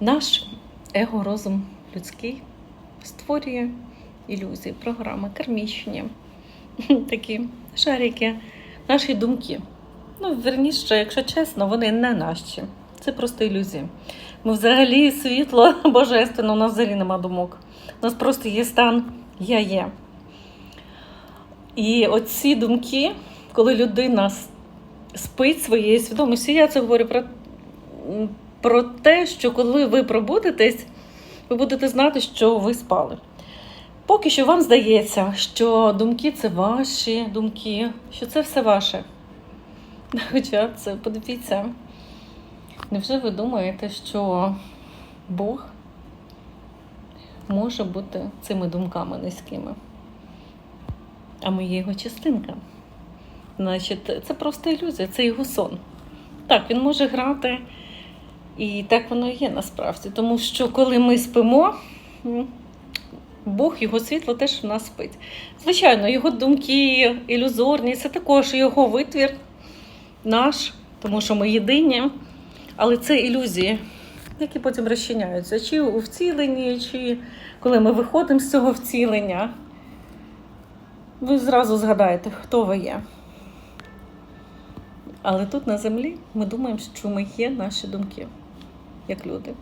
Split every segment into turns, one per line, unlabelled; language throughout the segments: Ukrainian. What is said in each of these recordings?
Наш его-розум людський створює ілюзії, програми, кармічні, такі шарики, наші думки. Ну, верніше, якщо чесно, вони не наші. Це просто ілюзії. Ми взагалі світло божественне, у нас взагалі нема думок. У нас просто є стан я є. І оці думки, коли людина спить своєю свідомістю, я це говорю про, про те, що коли ви пробудетесь, ви будете знати, що ви спали. Поки що вам здається, що думки це ваші думки, що це все ваше. Хоча це подивіться. Невже ви думаєте, що Бог може бути цими думками низькими? А ми є його частинка. Значить, це просто ілюзія, це його сон. Так, він може грати, і так воно і є насправді. Тому що коли ми спимо, Бог, його світло теж в нас спить. Звичайно, його думки ілюзорні, це також його витвір наш, тому що ми єдині. Але це ілюзії, які потім розчиняються. Чи у вціленні, чи коли ми виходимо з цього вцілення. Ви зразу згадаєте, хто ви є. Але тут на землі ми думаємо, що ми є наші думки, як люди.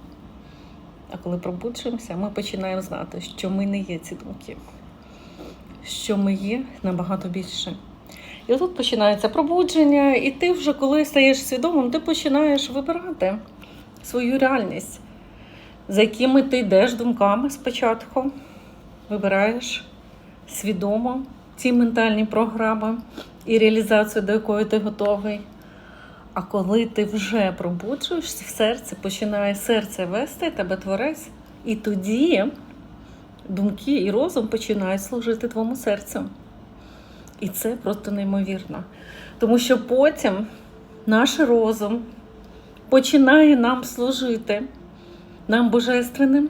А коли пробуджуємося, ми починаємо знати, що ми не є ці думки, що ми є набагато більше. І тут починається пробудження, і ти вже, коли стаєш свідомим, ти починаєш вибирати свою реальність, за якими ти йдеш думками спочатку, вибираєш свідомо ці ментальні програми і реалізацію, до якої ти готовий. А коли ти вже пробуджуєшся в серце, починає серце вести тебе творець, і тоді думки і розум починають служити твоєму серцю. І це просто неймовірно. Тому що потім наш розум починає нам служити, нам божественним,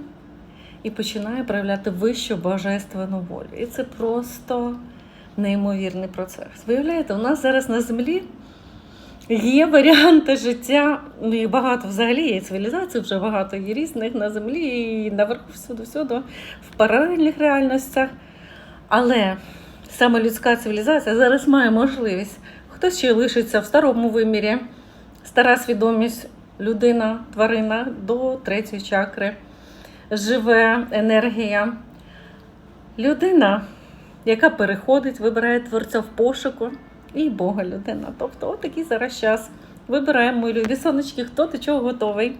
і починає проявляти вищу божественну волю. І це просто неймовірний процес. Виявляєте, у нас зараз на землі є варіанти життя, ну їх багато взагалі є цивілізацій, вже багато є різних на землі і наверху всюди-всюди, в паралельних реальностях. Але саме людська цивілізація зараз має можливість. Хтось ще лишиться в старому вимірі, стара свідомість, людина, тварина до третьої чакри, живе енергія. Людина, яка переходить, вибирає творця в пошуку і Бога людина. Тобто, отакий зараз час. Вибираємо мої любі сонечки, хто до чого готовий.